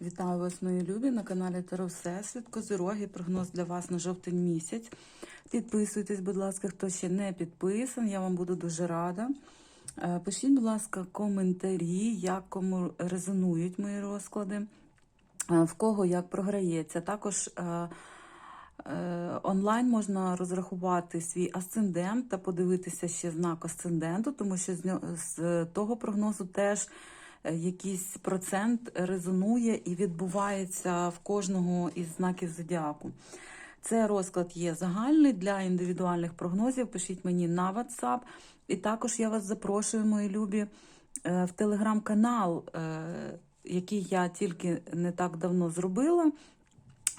Вітаю вас, мої любі, на каналі Таро Всесвіт, Козироги, прогноз для вас на жовтень місяць. Підписуйтесь, будь ласка, хто ще не підписан, я вам буду дуже рада. Е, Пишіть, будь ласка, коментарі, як кому резонують мої розклади, е, в кого як програється. Також е, онлайн можна розрахувати свій асцендент та подивитися ще знак асценденту, тому що з того прогнозу теж якийсь процент резонує і відбувається в кожного із знаків зодіаку. Це розклад є загальний для індивідуальних прогнозів. Пишіть мені на WhatsApp. І також я вас запрошую, мої любі, е, в телеграм-канал, е, який я тільки не так давно зробила.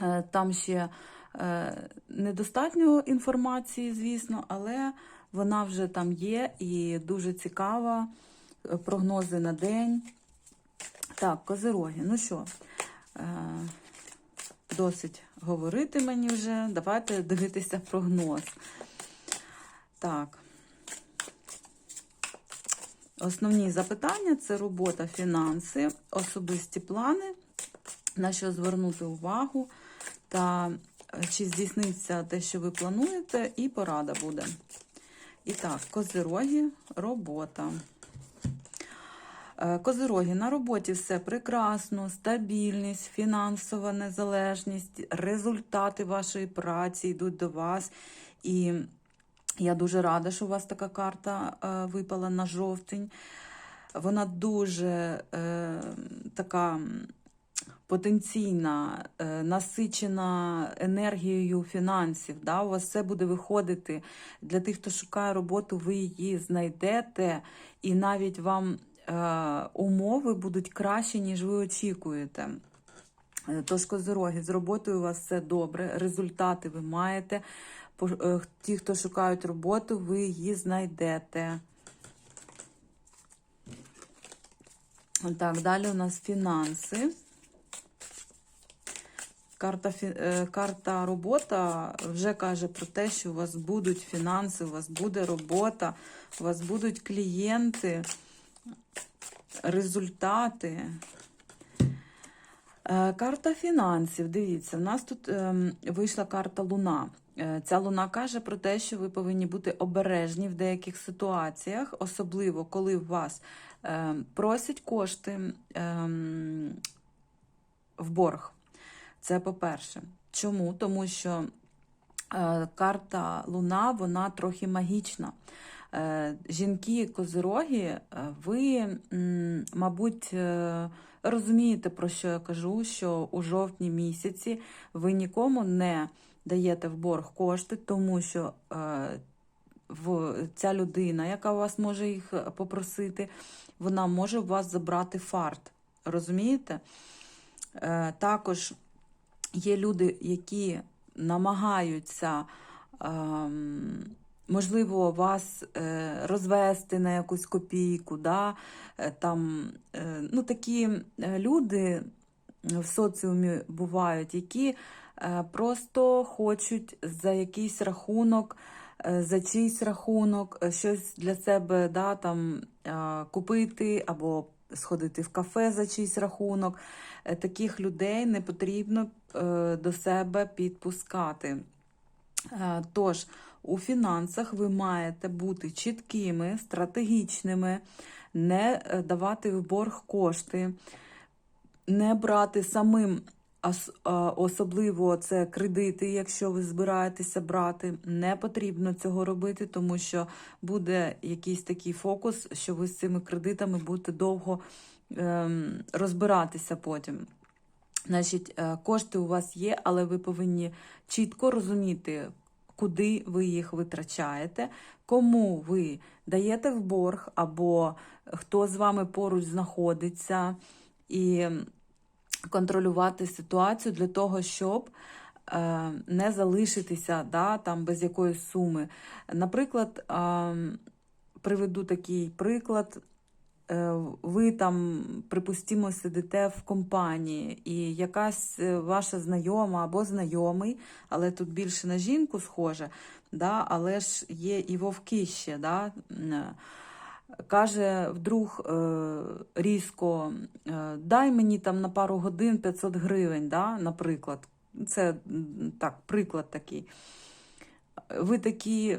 Е, Там ще е, недостатньо інформації, звісно, але вона вже там є і дуже цікава. Е, Прогнози на день. Так, козироги. Ну що, е, досить говорити мені вже. Давайте дивитися прогноз. Так. Основні запитання це робота, фінанси, особисті плани, на що звернути увагу, та е, чи здійсниться те, що ви плануєте, і порада буде. І так, козироги, робота. Е, Козироги, на роботі все прекрасно, стабільність, фінансова незалежність, результати вашої праці йдуть до вас. І я дуже рада, що у вас така карта е, випала на жовтень. Вона дуже е, така потенційна, е, насичена енергією фінансів. Да? У вас все буде виходити. Для тих, хто шукає роботу, ви її знайдете, і навіть вам умови будуть кращі, ніж ви очікуєте. Е, Тож, козироги, з роботою у вас все добре, результати ви маєте. Е, Ті, хто шукають роботу, ви її знайдете. Так, далі у нас фінанси. Карта, е, карта робота вже каже про те, що у вас будуть фінанси, у вас буде робота, у вас будуть клієнти, результати. Е, Карта фінансів. Дивіться, в нас тут ем, вийшла карта Луна. Е, Ця луна каже про те, що ви повинні бути обережні в деяких ситуаціях, особливо коли вас ем, просять кошти ем, в борг. Це по-перше. Чому? Тому що е, карта Луна, вона трохи магічна. Е, Жінки козироги, е, ви, мабуть, е, розумієте, про що я кажу, що у жовтні місяці ви нікому не даєте в борг кошти, тому що ця людина, яка у вас може їх попросити, вона може у вас забрати фарт. Розумієте? Також є люди, які намагаються, ем, можливо, вас е, розвести на якусь копійку. Да? Е, Там, е, ну, такі люди в соціумі бувають, які просто хочуть за якийсь рахунок, за чийсь рахунок щось для себе да, там, купити або сходити в кафе за чийсь рахунок. Таких людей не потрібно до себе підпускати. Тож, у фінансах ви маєте бути чіткими, стратегічними, не е, давати в борг кошти, не брати самим, а, особливо це кредити, якщо ви збираєтеся брати. Не потрібно цього робити, тому що буде якийсь такий фокус, що ви з цими кредитами будете довго ем, розбиратися потім. Значить, е, кошти у вас є, але ви повинні чітко розуміти, куди ви їх витрачаєте, кому ви даєте в борг, або хто з вами поруч знаходиться, і контролювати ситуацію для того, щоб е, не залишитися да, там, без якоїсь суми. Наприклад, приведу такий приклад. Е, Ви там, припустимо, сидите в компанії, і якась е, ваша знайома або знайомий, але тут більше на жінку схоже, да, але ж є і вовки ще. Да, каже вдруг е, різко, е, дай мені там на пару годин 500 гривень, да, наприклад. Це так, приклад такий. Ви такі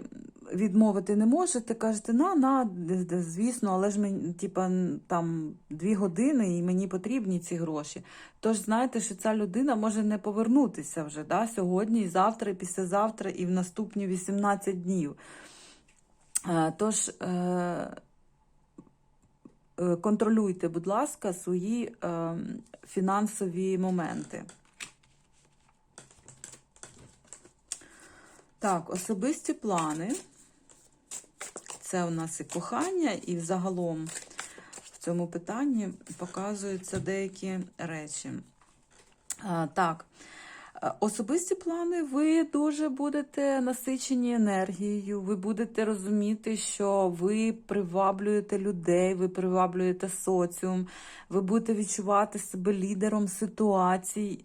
відмовити не можете, кажете, на, на, звісно, але ж мені, типа, там дві години і мені потрібні ці гроші. Тож знаєте, що ця людина може не повернутися вже да, сьогодні, і завтра, і післязавтра, і в наступні 18 днів. Е, Тож е, е, контролюйте, будь ласка, свої е, фінансові моменти. Так, особисті плани. Це у нас і кохання, і взагалом в цьому питанні показуються деякі речі. А, так, е, особисті плани, ви дуже будете насичені енергією, ви будете розуміти, що ви приваблюєте людей, ви приваблюєте соціум, ви будете відчувати себе лідером ситуацій.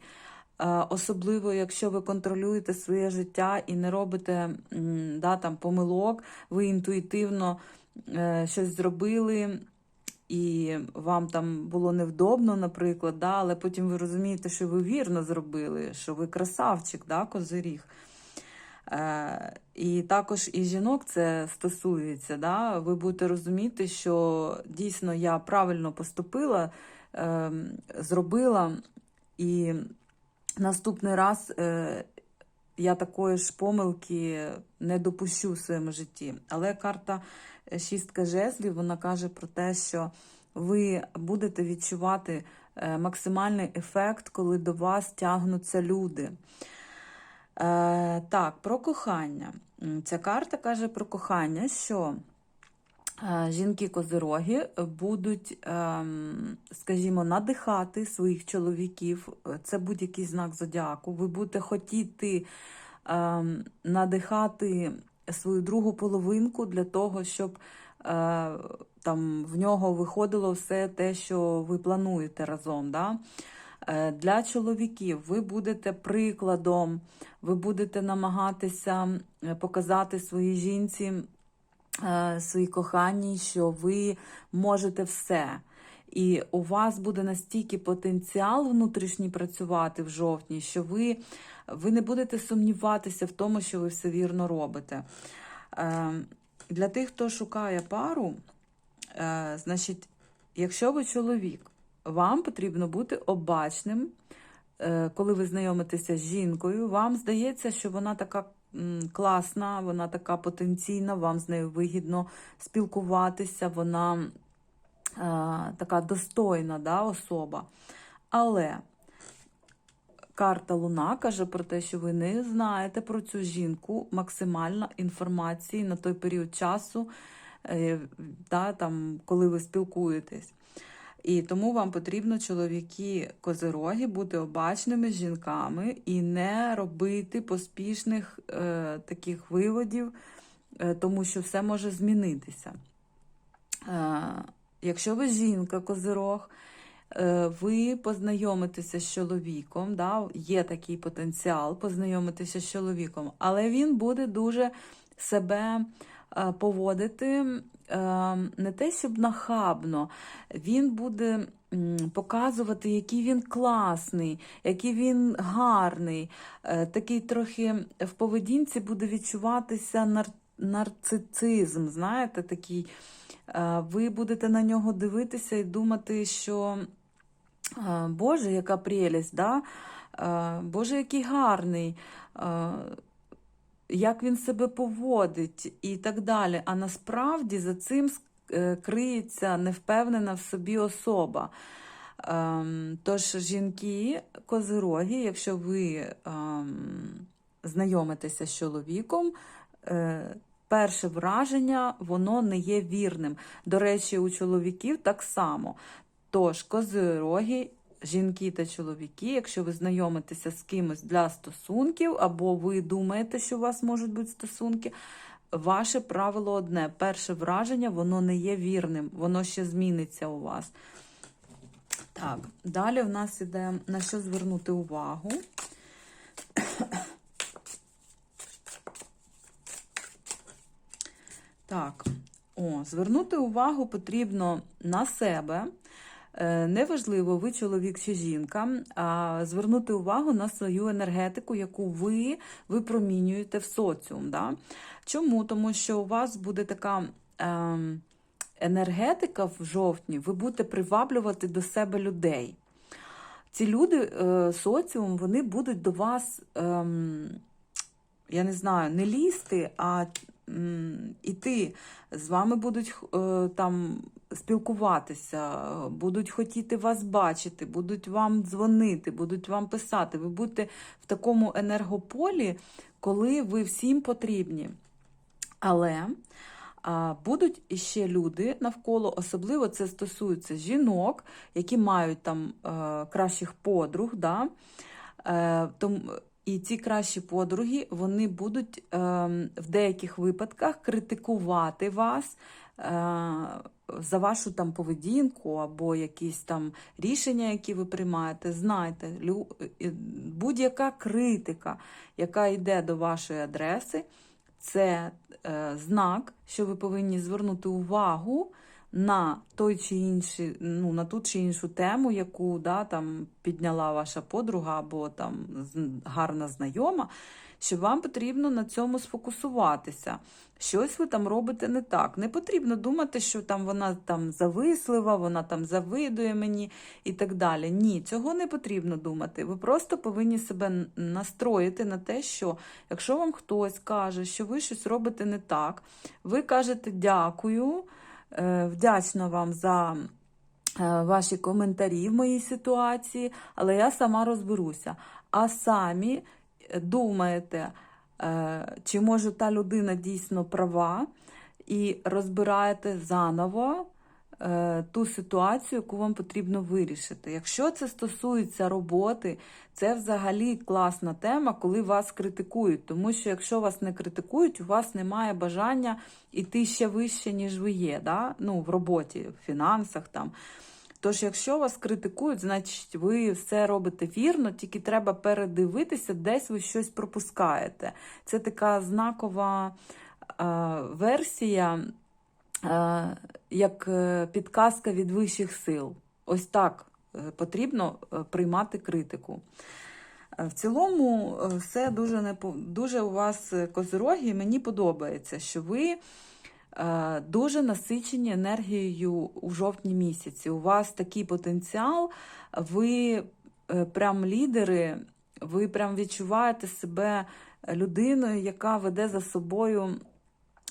Е, Особливо, якщо ви контролюєте своє життя і не робите да, там, помилок, ви інтуїтивно е, щось зробили, і вам там було невдобно, наприклад, да, але потім ви розумієте, що ви вірно зробили, що ви красавчик, да, козиріг. Е, і також і жінок це стосується. Да? Ви будете розуміти, що дійсно я правильно поступила, е, зробила, і наступний раз е, я такої ж помилки не допущу в своєму житті. Але карта е, шістка жезлів вона каже про те, що ви будете відчувати е, максимальний ефект, коли до вас тягнуться люди. Е, так, про кохання. Ця карта каже про кохання, що жінки-козироги будуть, ем, скажімо, надихати своїх чоловіків. Е, Це будь-який знак зодіаку. Ви будете хотіти ем, надихати свою другу половинку для того, щоб е, там в нього виходило все те, що ви плануєте разом. Да? Е, Для чоловіків ви будете прикладом, ви будете намагатися е, показати своїй жінці, е, своїй коханій, що ви можете все. І у вас буде настільки потенціал внутрішній працювати в жовтні, що ви, ви не будете сумніватися в тому, що ви все вірно робите. Е, Для тих, хто шукає пару, е, значить, якщо ви чоловік, вам потрібно бути обачним, Е, коли ви знайомитеся з жінкою, вам здається, що вона така класна, вона така потенційна, вам з нею вигідно спілкуватися, вона е, така достойна да, особа. Але карта Луна каже про те, що ви не знаєте про цю жінку максимально інформації на той період часу, е, да, там, коли ви спілкуєтесь. І тому вам потрібно, чоловіки козироги, бути обачними з жінками і не робити поспішних е, таких виводів, е, тому що все може змінитися. Е, якщо ви жінка, козирог, е, ви познайомитеся з чоловіком, да, є такий потенціал познайомитися з чоловіком, але він буде дуже себе е, поводити не те, щоб нахабно, він буде показувати, який він класний, який він гарний. Е, Такий трохи в поведінці буде відчуватися нар- нарцицизм, знаєте, такий. Е, Ви будете на нього дивитися і думати, що е, Боже, яка прелість, да? Боже, який гарний, як він себе поводить і так далі. А насправді за цим е, криється невпевнена в собі особа. Ем, Тож, жінки, козироги, якщо ви ем, знайомитеся з чоловіком, е, перше враження воно не є вірним. До речі, у чоловіків так само. Тож, козироги, жінки та чоловіки, якщо ви знайомитеся з кимось для стосунків, або ви думаєте, що у вас можуть бути стосунки, ваше правило одне: перше враження воно не є вірним, воно ще зміниться у вас. Так, далі в нас іде на що звернути увагу. Так, О, звернути увагу потрібно на себе. Е, Неважливо, ви чоловік чи жінка, а звернути увагу на свою енергетику, яку ви випромінюєте в соціум. Да? Чому? Тому що у вас буде така ем, енергетика в жовтні, ви будете приваблювати до себе людей. Ці люди, е, соціум, вони будуть до вас, ем, я не знаю, не лізти, а іти. З вами будуть е, там спілкуватися, будуть хотіти вас бачити, будуть вам дзвонити, будуть вам писати. Ви будете в такому енергополі, коли ви всім потрібні. Але а, будуть іще люди навколо, особливо це стосується жінок, які мають там е, кращих подруг. Да? Е, тому, і ці кращі подруги вони будуть е, в деяких випадках критикувати вас за вашу там поведінку або якісь там рішення, які ви приймаєте. Знайте, е, будь-яка критика, яка йде до вашої адреси, це е, знак, що ви повинні звернути увагу на той чи інший, ну, на ту чи іншу тему, яку да, там, підняла ваша подруга або там гарна знайома, що вам потрібно на цьому сфокусуватися. Щось ви там робите не так. Не потрібно думати, що там вона там завислива, вона там завидує мені і так далі. Ні, цього не потрібно думати. Ви просто повинні себе настроїти на те, що якщо вам хтось каже, що ви щось робите не так, ви кажете дякую, е, вдячна вам за. е, Ваші коментарі в моїй ситуації, але я сама розберуся. А самі думаєте, е, чи може та людина дійсно права, і розбираєте заново е, ту ситуацію, яку вам потрібно вирішити. Якщо це стосується роботи, це взагалі класна тема, коли вас критикують. Тому що якщо вас не критикують, у вас немає бажання йти ще вище, ніж ви є. Да? Ну, в роботі, в фінансах там. Тож, якщо вас критикують, значить ви все робите вірно, тільки треба передивитися, десь ви щось пропускаєте. Це така знакова е, версія, е, як е, підказка від вищих сил. Ось так е, потрібно е, приймати критику. В цілому все дуже непо... дуже у вас козироги. Мені подобається, що ви дуже насичені енергією у жовтні місяці. У вас такий потенціал, ви е, прям лідери, ви прям відчуваєте себе людиною, яка веде за собою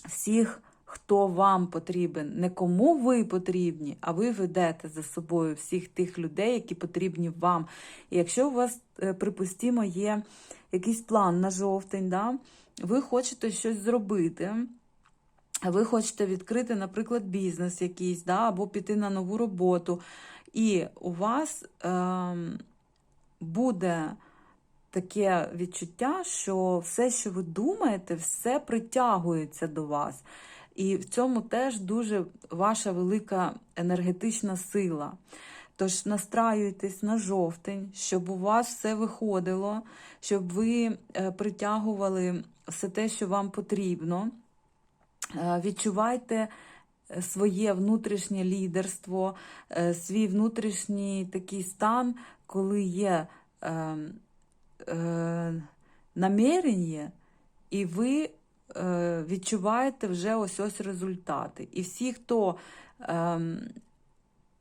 всіх, хто вам потрібен. Не кому ви потрібні, а ви ведете за собою всіх тих людей, які потрібні вам. І якщо у вас, е, припустімо, є якийсь план на жовтень, да, ви хочете щось зробити. Ви хочете відкрити, наприклад, бізнес якийсь, да, або піти на нову роботу, і у вас ем, буде таке відчуття, що все, що ви думаєте, все притягується до вас. І в цьому теж дуже ваша велика енергетична сила. Тож настраюйтесь на жовтень, щоб у вас все виходило, щоб ви е, притягували все те, що вам потрібно. Е, Відчувайте е, своє внутрішнє лідерство, е, свій внутрішній такий стан, коли є е, е, намірення, і ви е, відчуваєте вже ось ось результати. І всі, хто е,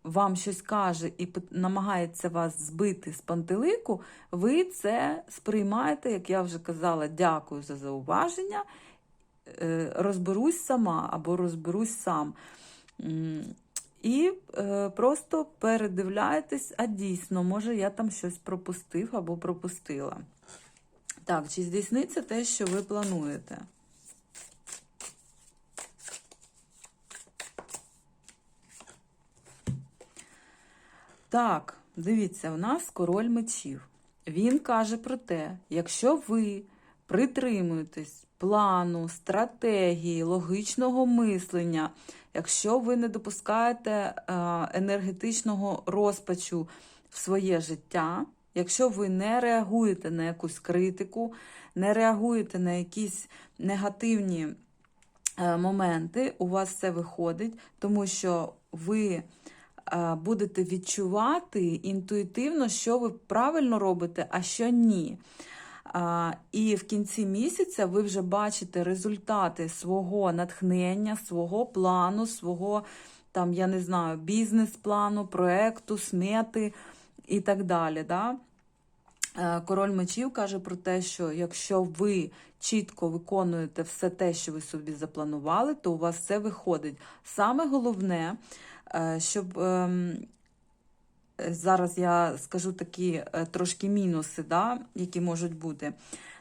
вам щось каже і намагається вас збити з пантелику, ви це сприймаєте, як я вже казала, дякую за зауваження розберусь сама або розберусь сам. І е, просто передивляєтесь, а дійсно, може, я там щось пропустив або пропустила. Так, чи здійсниться те, що ви плануєте? Так, дивіться, у нас король мечів. Він каже про те, якщо ви притримуєтесь плану, стратегії, логічного мислення, якщо ви не допускаєте е, енергетичного розпачу в своє життя, якщо ви не реагуєте на якусь критику, не реагуєте на якісь негативні е, моменти у вас все виходить, тому що ви е, будете відчувати інтуїтивно, що ви правильно робите, а що ні. І в кінці місяця ви вже бачите результати свого натхнення, свого плану, свого там, я не знаю, бізнес-плану, проекту, смети і так далі. Да? Е, Король мечів каже про те, що якщо ви чітко виконуєте все те, що ви собі запланували, то у вас все виходить. Саме головне, е, щоб ем, зараз я скажу такі е, трошки мінуси, да, які можуть бути.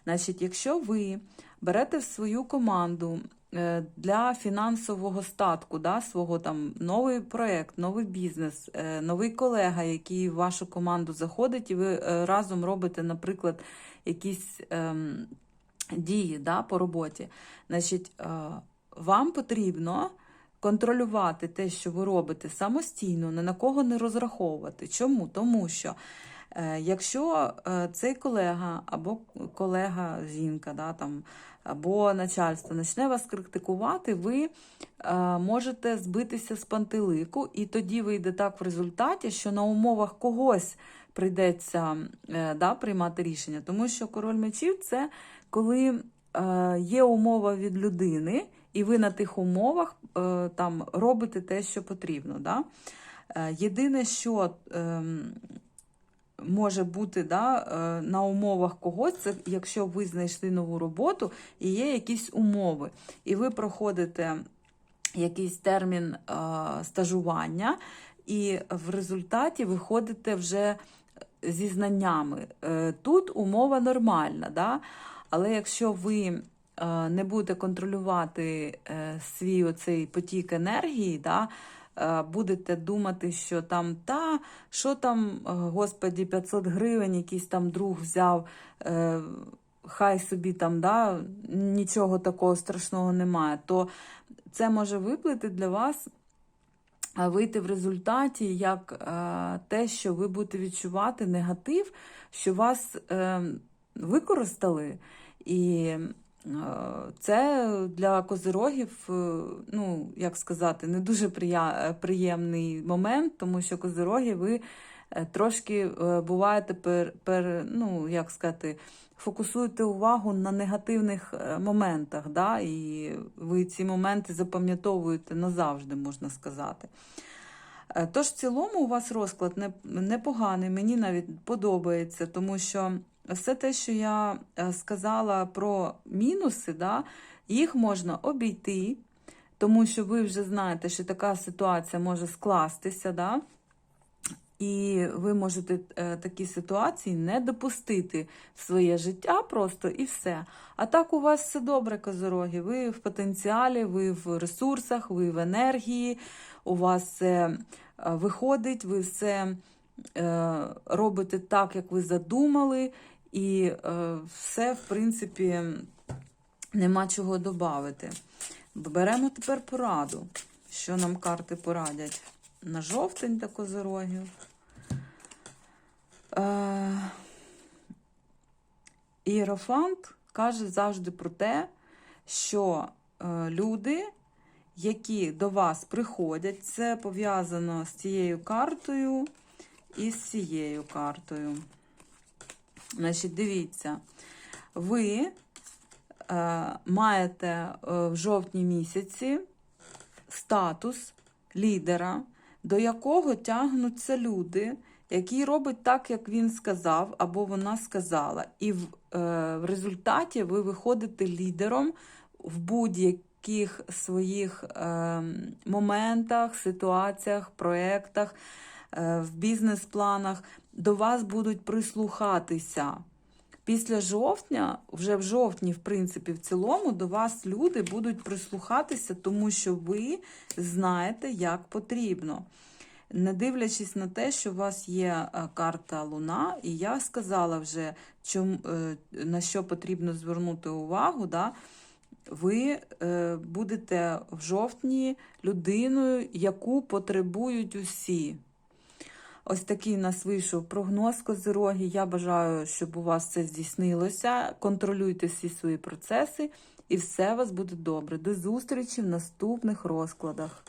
Значить, якщо ви берете в свою команду е, для фінансового статку, да, свого там новий проєкт, новий бізнес, е, новий колега, який в вашу команду заходить, і ви разом робите, наприклад, якісь ем, дії да, по роботі, значить, е, вам потрібно контролювати те, що ви робите самостійно, ні на кого не розраховувати. Чому? Тому що е, якщо е, цей колега або колега жінка, да, там, або начальство почне вас критикувати, ви е, можете збитися з пантелику, і тоді вийде так в результаті, що на умовах когось прийдеться да, приймати рішення. Тому що король мечів це коли є умова від людини, і ви на тих умовах е, там робите те, що потрібно. Да? Е, єдине, що е, може бути да, е, на умовах когось, це якщо ви знайшли нову роботу і є якісь умови, і ви проходите якийсь термін стажування, і в результаті виходите вже зі знаннями. Тут умова нормальна, да? але якщо ви не будете контролювати е, свій оцей потік енергії, да, е, будете думати, що там та, що там, е, господі, 500 гривень, якийсь там друг взяв, е, хай собі там да, нічого такого страшного немає, то це може виплити для вас. а Вийти в результаті як е, те, що ви будете відчувати негатив, що вас е, використали, і е, це для козирогів, е, ну, як сказати, не дуже приємний момент, тому що козироги ви е, трошки е, буваєте пер, пер, ну, як сказати, фокусуєте увагу на негативних е, моментах, да? і ви ці моменти запам'ятовуєте назавжди, можна сказати. Е, Тож, в цілому, у вас розклад непоганий, мені навіть подобається, тому що все те, що я е, сказала про мінуси, да, їх можна обійти, тому що ви вже знаєте, що така ситуація може скластися. Да? І ви можете е, такі ситуації не допустити в своє життя просто і все. А так у вас все добре, козороги. Ви в потенціалі, ви в ресурсах, ви в енергії, у вас все е, виходить, ви все робите так, як ви задумали, і е, все, в принципі, нема чого додати. Беремо тепер пораду, що нам карти порадять на жовтень та козорогів. Е, Іерофант каже завжди про те, що е, люди, які до вас приходять, це пов'язано з цією картою і з цією картою. Значить, дивіться, ви е, маєте е, в жовтні місяці статус лідера, до якого тягнуться люди, який робить так, як він сказав, або вона сказала. І в, е, в результаті ви виходите лідером в будь-яких своїх е, моментах, ситуаціях, проєктах, е, в бізнес-планах. До вас будуть прислухатися. Після жовтня, вже в жовтні, в принципі, в цілому, до вас люди будуть прислухатися, тому що ви знаєте, як потрібно. Не дивлячись на те, що у вас є е, карта Луна, і я сказала вже, е, на що потрібно звернути увагу, да? ви е, будете в жовтні людиною, яку потребують усі. Ось такий нас вийшов прогноз козироги. Я бажаю, щоб у вас це здійснилося. Контролюйте всі свої процеси і все у вас буде добре. До зустрічі в наступних розкладах.